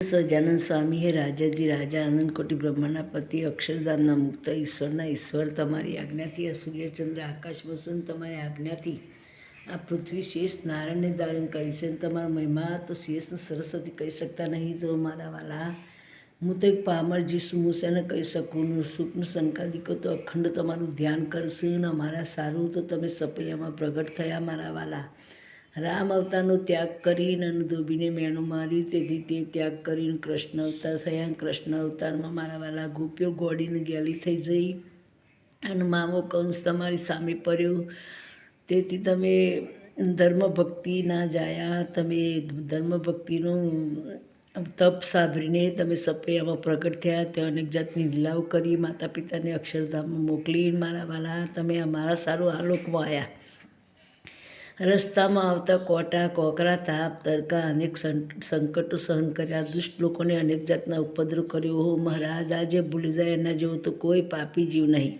સજાનંદ સ્વામી હે રાજાધિ રાજા આનંદ કોટી બ્રહ્માના પતિ, અક્ષરધામના મુક્ત, ઈશ્વરના ઈશ્વર, તમારી આજ્ઞાથી આ સૂર્યચંદ્ર, આકાશ વસંત, તમારી આજ્ઞાથી આ પૃથ્વી શેષ નારાયણને ધારણ કરી છે તમારા મહિમા તો શેષને સરસ્વતી કહી શકતા નહીં તો મારા વાલા. હું તો એક પામર જીશું શેને કહી શકું સુખનું શંકાદિકો તો અખંડ તમારું ધ્યાન કરશે ને અમારા સારું તો તમે સપૈયામાં પ્રગટ થયા મારા વાલા. રામ અવતારનો ત્યાગ કરીને અને ધોબીને મેણું માર્યું તેથી તે ત્યાગ કરીને કૃષ્ણ અવતાર થયા કૃષ્ણ અવતારમાં મારા વાલા ગોપીઓ ગોડીને ગેલી થઈ જઈ. અને મામો કંસ તમારી સામે પડ્યો. તેથી તમે ધર્મ ભક્તિ ના જાયા. તમે ધર્મ ભક્તિનું તપ સાંભળીને તમે સપૈયામાં પ્રગટ થયા. તે અનેક જાતની લીલાઓ કરી માતા પિતાને અક્ષરધામમાં મોકલી, મારા વાલા, તમે અમારા સારું આ લોકમાં આવ્યા. રસ્તામાં આવતા કોટા, કોકરા તાપ તડકા, અનેક સંકટો સહન કર્યા. દુષ્ટ લોકોને અનેક જાતના ઉપદ્રવ કર્યો. હો મહારાજ, આજે ભૂલી જાય એના જેવો તો કોઈ પાપી જીવ નહીં.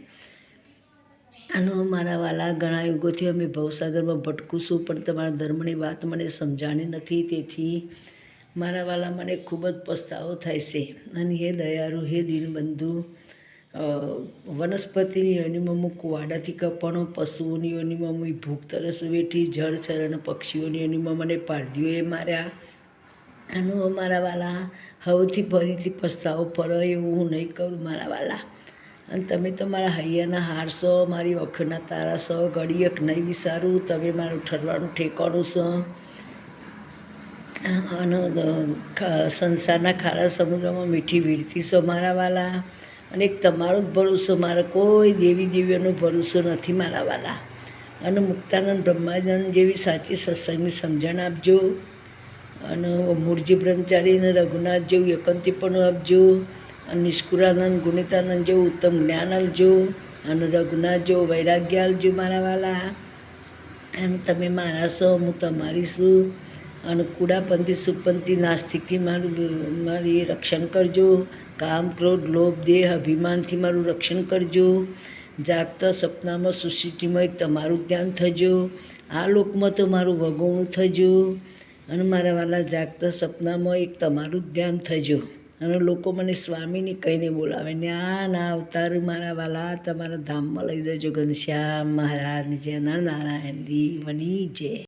આનો મારા વાલા ઘણા યુગોથી અમે ભવસાગરમાં ભટકું છું, પણ તમારા ધર્મની વાત મને સમજાણી નથી. તેથી મારા વાલા મને ખૂબ જ પસ્તાવો થાય છે. અને હે દયાળુ, હે દીનબંધુ વનસ્પતિની યોનિમાં હું કુવાડાથી કપણો, પશુઓની યોનિમાં હું ભૂખ તરસ વેઠી જળ ચરણ, પક્ષીઓની યોનિમાં મને પારધીઓએ માર્યા. આનું મારા વાલા હવેથી ફરીથી પસ્તાવો ફરો એવું હું નહીં કરું મારા વાલા. અને તમે તો મારા હૈયાના હાર છો, મારી વખરના તારા છો ઘડીએક નહીં વિસારું, તમે મારું ઠરવાનું ઠેકાણું છો. અને સંસારના ખારા સમુદ્રમાં મીઠી વીરતી છો મારા વાલા. અને એક તમારો જ ભરોસો, મારે કોઈ દેવી દેવીઓનો ભરોસો નથી મારા વાલા અને મુક્તાનંદ બ્રહ્માનંદ જેવી સાચી સત્સંગની સમજણ આપજો. અને મૂળજી બ્રહ્મચારી અને રઘુનાથ જેવું એકંતીપણું આપજો. અને નિષ્કુરાનંદ ગુણિતાનંદ જેવું ઉત્તમ જ્ઞાન આપજો. અને રઘુનાથ જેવું વૈરાગ્ય આપજો મારા વાલા એમ તમે મારા છો, હું તમારી છું. અને કુડાપંથી, સુપંથી, નાસ્તિકથી મારું મારી રક્ષણ કરજો. કામ, ક્રોધ, લોભ, દેહ, અભિમાનથી મારું રક્ષણ કરજો. જાગતા, સપનામાં સુશીટીમાં એક તમારું ધ્યાન થજો. આ લોકમાં તો મારું વગોણું થજો. અને મારા વાલા જાગતા, સપનામાં એક તમારું જ ધ્યાન થજો. અને લોકો મને સ્વામીને કહીને બોલાવે ને આ ના અવતાર મારા વાલા, તમારા ધામમાં લઈ જજો ઘનશ્યામ મહારાજ જય, નારાયણ દેવની જય.